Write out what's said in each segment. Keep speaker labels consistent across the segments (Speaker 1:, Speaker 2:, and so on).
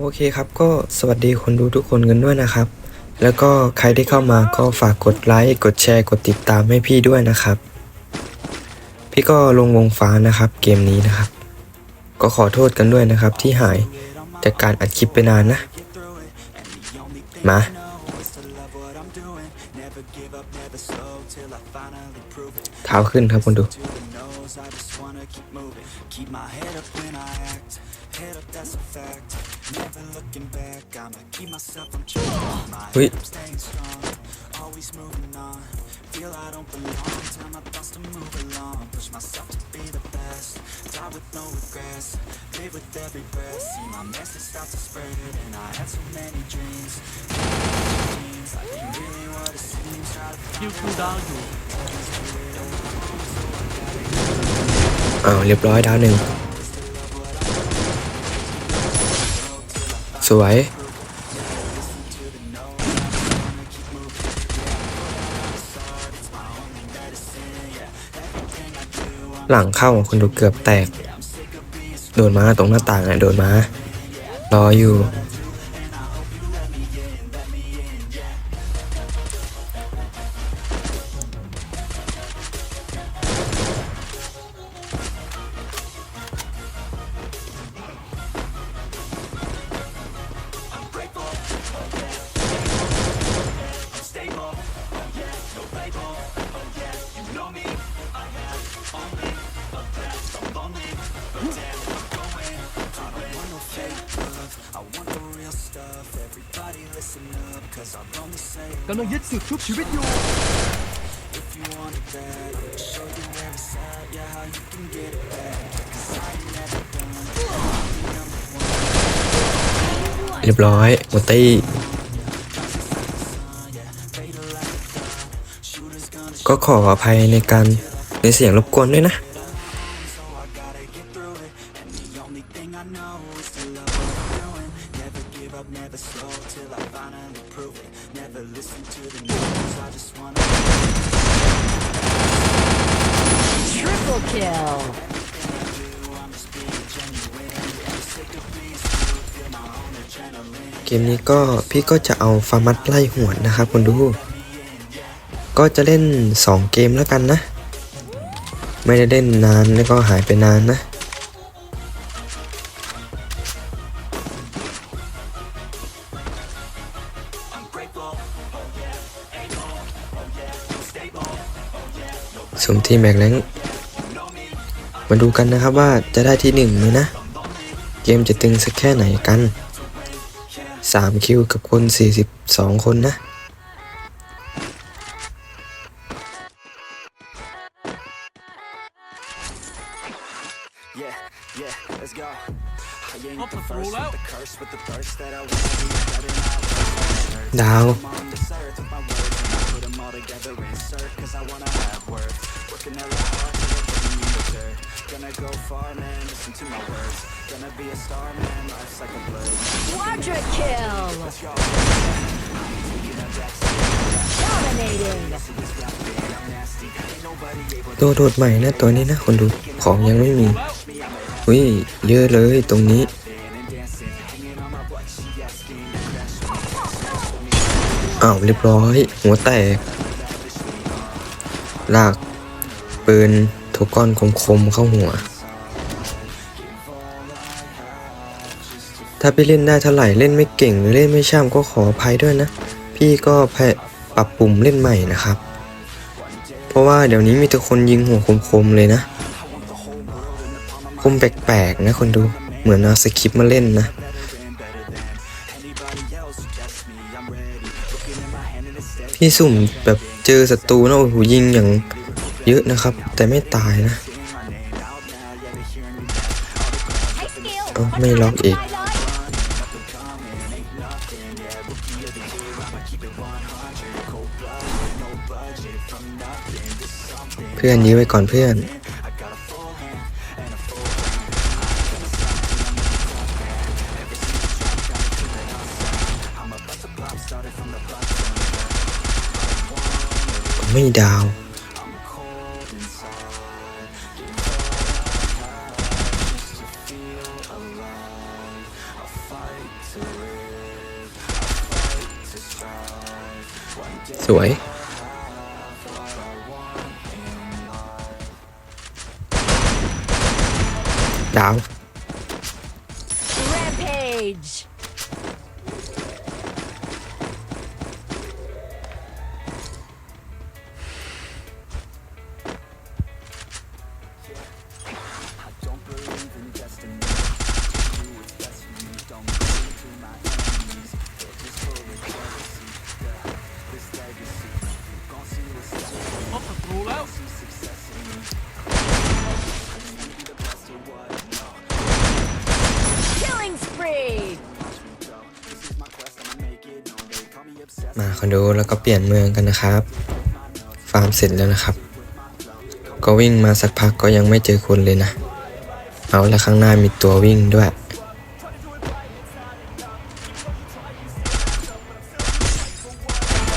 Speaker 1: โอเคครับก็สวัสดีคนดูทุกคนกันด้วยนะครับ แล้วก็ใครที่เข้ามาก็ฝากกดไลค์กดแชร์กดติดตามให้พี่ด้วยนะครับ พี่ก็ลงวงฟ้านะครับ เกมนี้นะครับ ก็ขอโทษกันด้วยนะครับที่หายจากการอัดคลิปไปนานนะ มาเท้าขึ้นครับคนดู
Speaker 2: seems. Try to
Speaker 3: คิวคูลดาวน์อยู่
Speaker 1: อ้าวเรียบร้อยดาวหนึ่งสวย หลังเข้าของคนดูเกือบแตก โดนมาตรงหน้าต่างอะโดนมารออยู่
Speaker 3: ชีวิตอยู่
Speaker 1: เรียบร้อยหมดตี้ก็ขออภัยในการในเสียงรบกวนด้วยนะ เกมนี้ก็พี่ก็จะเอาฟาร์มัสไล่หวดนะครับคนดู ก็จะเล่น 2 เกมแล้วกันนะ ไม่ได้เล่นนานแล้วก็หายไปนานนะสมทีมแบกแรงมาดูกันนะครับว่าจะได้ที่หนึ่งไหมนะ เกมจะตึงสักแค่ไหนกัน 3 คิวกับคน 42 คนนะ
Speaker 2: in the dirt gonna go far man listen to my words gonna be a star man life's like a blur
Speaker 4: Quadra kill.
Speaker 2: let's go
Speaker 4: Dominating.
Speaker 2: nasty ain't nobody able
Speaker 1: ตัวโดดใหม่นะตัวนี้นะคนดูของยังไม่มีอุ้ยเยอะเลยตรงนี้ อ้าวเรียบร้อย หัวแตก ลากปืนถูกก้อนคมๆเข้าหัว ถ้าพี่เล่นได้เท่าไหร่เล่นไม่เก่งหรือเล่นไม่ช่ำก็ขออภัยด้วยนะ พี่ก็แพปรับปรุงเล่นใหม่นะครับ เพราะว่าเดี๋ยวนี้มีแต่คนยิงหัวคมๆเลยนะ คมแปลกๆนะคนดูเหมือนเอาสคริปต์มาเล่นนะ พี่สุ่มแบบเจอศัตรูนะโอ้โหยิงอย่างเยอะนะครับ แต่ไม่ตายนะเอาไม่ล็อกอีกเพื่อนยื้อไว้ก่อนเพื่อน ไม่ดาว สวย ดาว อนโดแล้วก็เปลี่ยนเมืองกันนะครับ ฟาร์มเสร็จแล้วนะครับ ก็วิ่งมาสักพักก็ยังไม่เจอคนเลยนะ เอาแล้วข้างหน้ามีตัววิ่งด้วย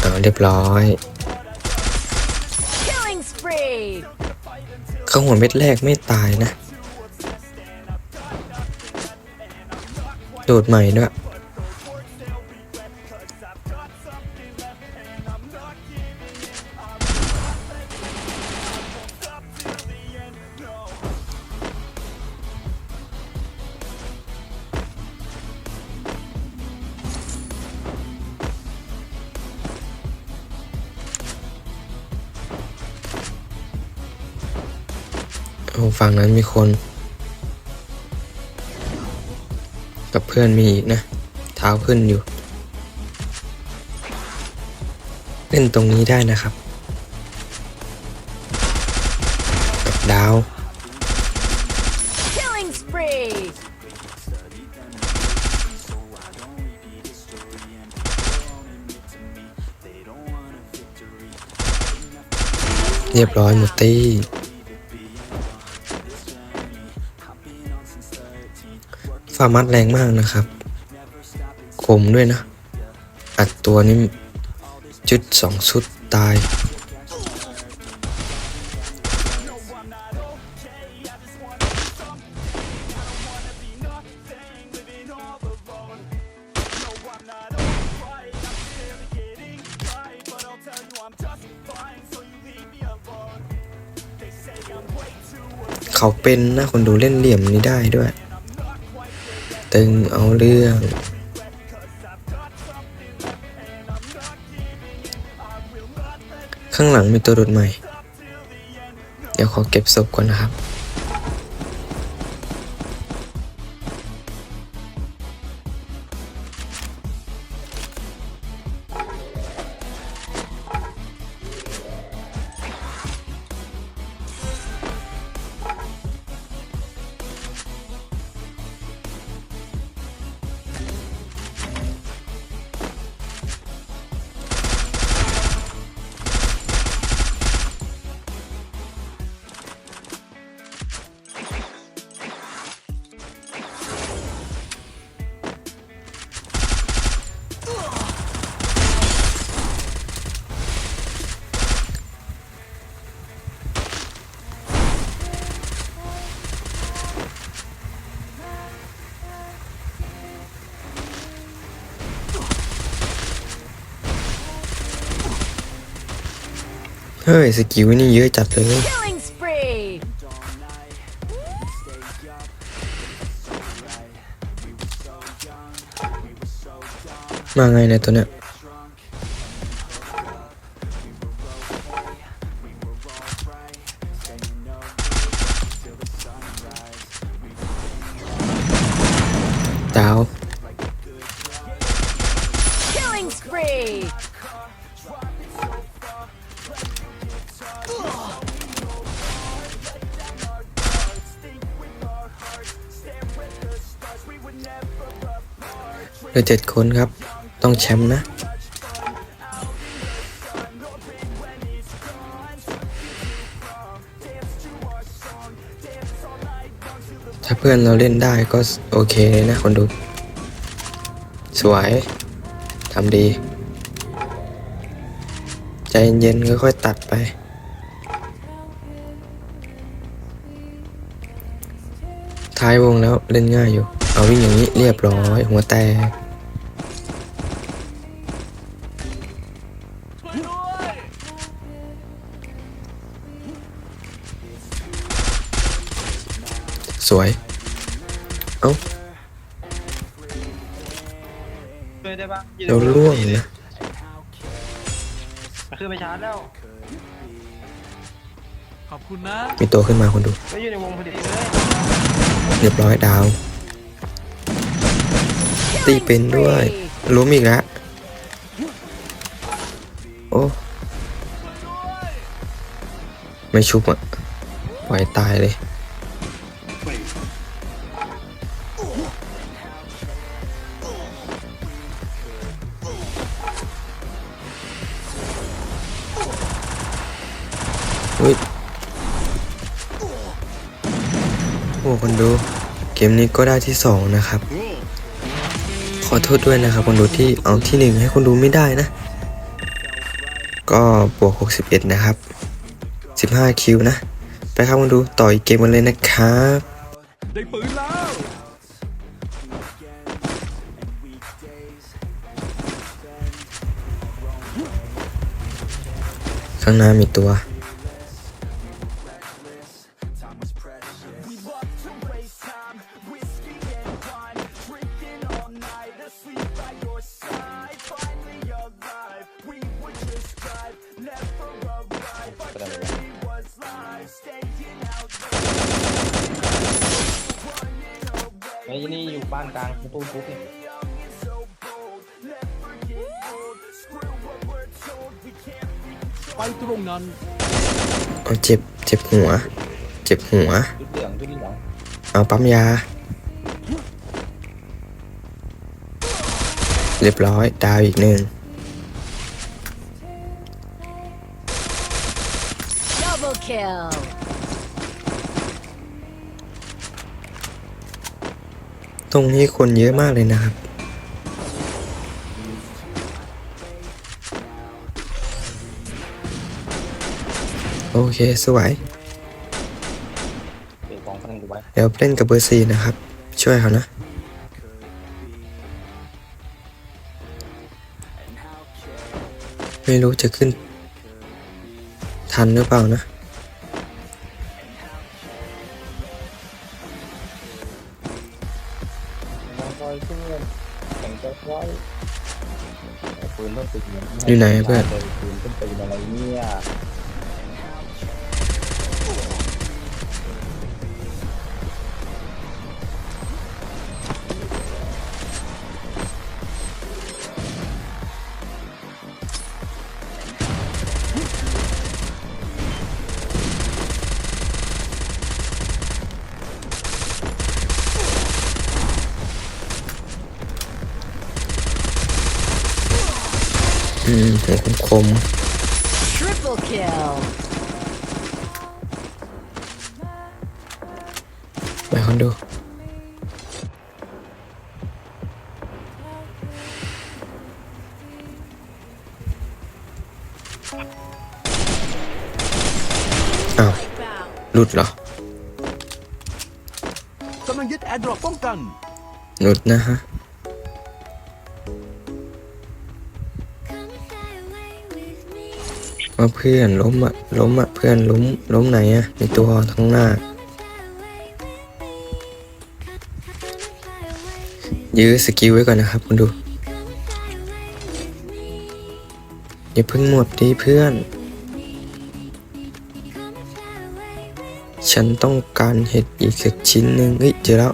Speaker 1: เอาเรียบร้อย
Speaker 4: Killing spree.
Speaker 1: เข้าหัวเม็ดแรกไม่ตายนะ โดดใหม่ด้วย ฝั่งนั้นมีคน กับเพื่อนมีอีกนะ เท้าขึ้นอยู่ เล่นตรงนี้ได้นะครับ กับดาว
Speaker 4: Killing spree.
Speaker 1: เรียบร้อยหมดตี้ ฟาร์มัดแรงมากนะครับคมด้วยนะ อัดตัวนี้จุดสองชุดตาย เขาเป็นนะคนดูเล่นเหลี่ยมนี้ได้ด้วย ตึงเอาเรื่อง ข้างหลังมีตัวโดดใหม่ เดี๋ยวขอเก็บศพก่อนนะครับ เฮ้ย สกิลนี่เยอะจัดเลย
Speaker 4: Killing spree.
Speaker 1: มาไงในยตัวเนี้ยดาว เจ็ดคนครับ ต้องแชมป์นะ ถ้าเพื่อนเราเล่นได้ก็โอเคเลยนะคนดู สวยทำดี ใจเย็นๆค่อยๆตัดไปท้ายวงแล้วเล่นง่ายอยู่ เอาวิ่งอย่างนี้เรียบร้อย หัวแตก สวย เอ้า
Speaker 5: ช่วยได้ปะ
Speaker 1: เดี๋ยวล่วงนะ
Speaker 5: มันขึ้นไปชาร์จแล้ว
Speaker 3: ขอบคุณนะ
Speaker 1: มีตัวขึ้นมาคนดู
Speaker 5: ไม่อยู่ในวงพอดีเลย
Speaker 1: เรียบร้อยดาว ตีเป็นด้วยล้มอีกแล้วโอ้ ไม่ชุบอะ ปล่อยตายเลยอุ้ย ดู เกมนี้ก็ได้ที่สองนะครับ ขอโทษด้วยนะครับคนดูที่เอาที่หนึ่งให้คนดูไม่ได้นะ ก็บวก 61 นะครับ 15 คิวนะ ไปครับคนดูต่ออีกเกมกันเลยนะครับ
Speaker 3: ได้ปืนแล้ว
Speaker 1: ข้างหน้ามีตัว
Speaker 5: อ้นี่อยู่บ้านกลางตู้ทุบเนี่ย
Speaker 3: ไปตรงนั้น
Speaker 1: เอาเจ็บเจ็บหัว เจ็บหัว
Speaker 5: ชุดเหลืองชุดเหลือง
Speaker 1: เอาปั๊มยา เรียบร้อยดาวอีกหนึ่ง รงนี้คนเยอะมากเลยนะครับ โอเค สวย
Speaker 5: เดี๋
Speaker 1: ยวเล่นกับเบอร์สี่นะครับ ช่วยเขานะ ไม่รู้จะขึ้น ทันหรือเปล่านะ
Speaker 5: อยู่ไห
Speaker 1: นเพื่อน คม
Speaker 4: Triple kill.
Speaker 1: ๆไปคนดูอ้าวหลุดเหรอ
Speaker 3: กำลังยึดแอร์ดรอปป้องกัน
Speaker 1: หลุดนะฮะ ว่าเพื่อนล้มอะล้มอะเพื่อนล้มล้มไหนอะมีตัวข้งหน้า ยื้อสกิลไว้ก่อนนะครับคุณดูอย่าเพิ่งหมดดิเพื่อน ฉันต้องการเห็ดอีกสักชิ้นหนึ่งเฮ้ยเจอแล้ว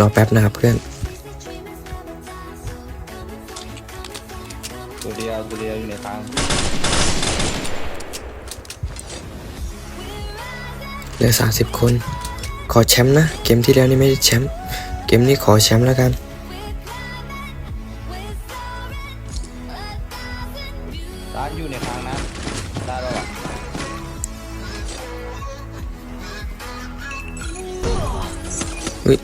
Speaker 3: ร
Speaker 1: อแป๊บนะครับเพื่อน
Speaker 5: ตัวเดียวตัวเดียวอยู่ในทาง
Speaker 1: เหลือสามสิบคน ขอแชมป์นะ เกมที่แล้วนี่ไม่ได้แชมป์ เกมนี้ขอแชมป์แล้วกัน
Speaker 5: ร้านอยู่ในทางนะได้แล้วอะ
Speaker 1: อุ้ย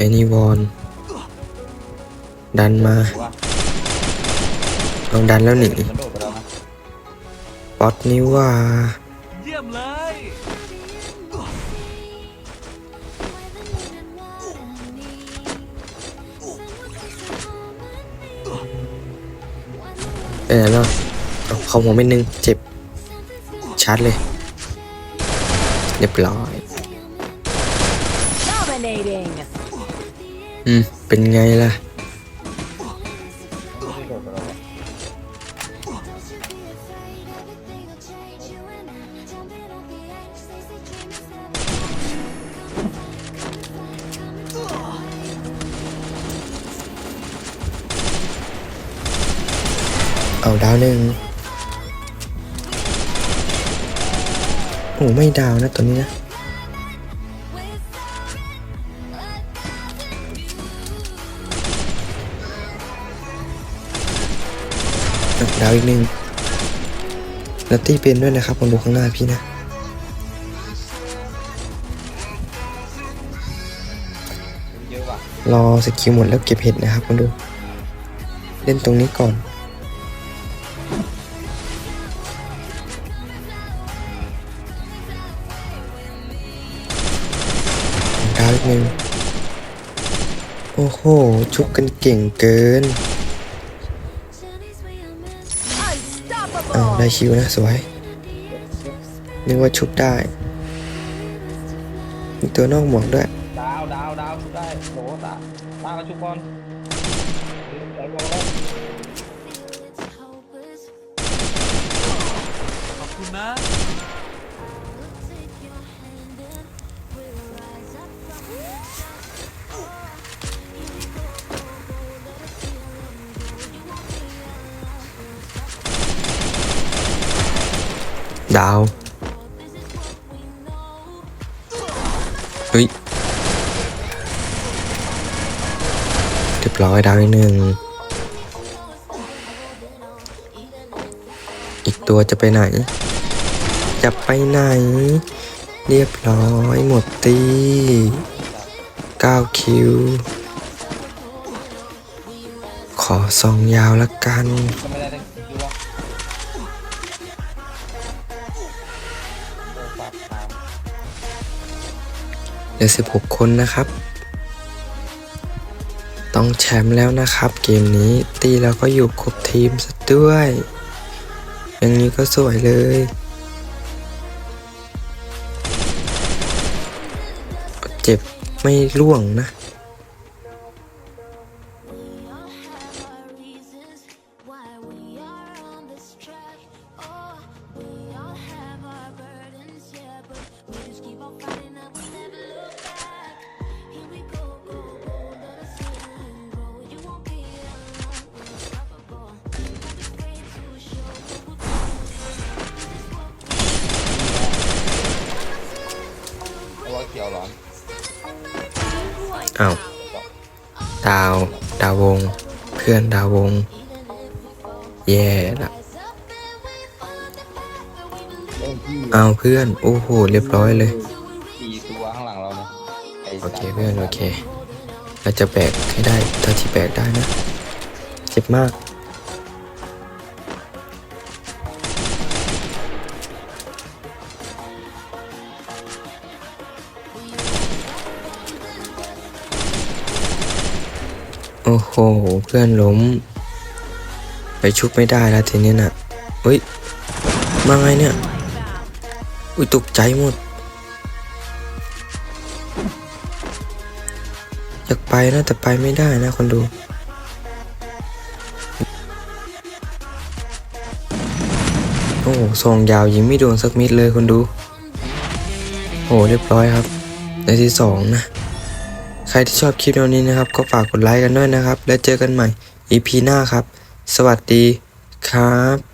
Speaker 1: ไอ้นี่วอน ดันมาต้องดันแล้วหนึ่
Speaker 5: ป๊
Speaker 1: อตนิว่า
Speaker 3: เยี่ยเลย
Speaker 1: เออแล้วเอาข้าหัวเม่ดนึง เจ็บชาร์จเลย เรียบร้อย อืม เป็นไงล่ะ
Speaker 5: ไม่ใช่โดดไปแล้ววะ
Speaker 1: เอาดาวหนึ่งโอ้ไม่ดาวนะตัวนี้นะ ดาวอีกหนึ่งแล้วตีเป็นด้วยนะครับผมดูข้างหน้าพี่นะรอสกิลหมดแล้วเก็บเห็ดนะครับคุณดู เล่นตรงนี้ก่อน ดาวอีกหนึ่งโอ้โห ชุบกันเก่งเกิน อ้าว
Speaker 4: Unstoppable.
Speaker 1: ได้คิวนะสวย นึกว่าชุบได้ มีตัวนอกหมวกด้วย
Speaker 5: ดาวดาวดาวชุดได้โหตาตามาชุบบอลใส่บอลแล้ว
Speaker 3: ขอบคุณนะ
Speaker 1: ดาว เฮ้ยเรียบร้อยดาวอีกหนึ่ง อีกตัวจะไปไหน จะไปไหน เรียบร้อยหมดตี9คิว ขอซองยาวละกัน เหลือ 16 คนนะครับ ต้องแชมป์แล้วนะครับ เกมนี้ตีแล้วก็อยู่ครบทีมซะด้วย อย่างนี้ก็สวยเลย เจ็บไม่ร่วงนะ
Speaker 5: ขียวเหรอ
Speaker 1: อ้าวดาว ดาววง เพื่อนดาววง แย่ละ
Speaker 5: เล่นที่
Speaker 1: เอาเพื่อน โอ้โห เรียบร้อยเลย
Speaker 5: สี่ตัวข้างหลังเราเนี่ยไอ้
Speaker 1: โอเค
Speaker 5: สัตว์
Speaker 1: เพื่อน โอเคเราจะแบกให้ได้เท่าที่แบกได้นะ เจ็บมาก โอ้โห เพื่อนล้ม ไปชุบไม่ได้แล้วทีนี้น่ะเฮ้ย มาไงเนี่ย อุ้ยตกใจหมด อยากไปนะแต่ไปไม่ได้นะคนดูโอ้โหซองยาวยิงไม่โดนสักมิดเลยคนดู โอ้เรียบร้อยครับในที่สองนะ ใครที่ชอบคลิปแนวนี้นะครับ ก็ฝากกดไลค์กันด้วยนะครับ แล้วเจอกันใหม่ EP หน้าครับ สวัสดีครับ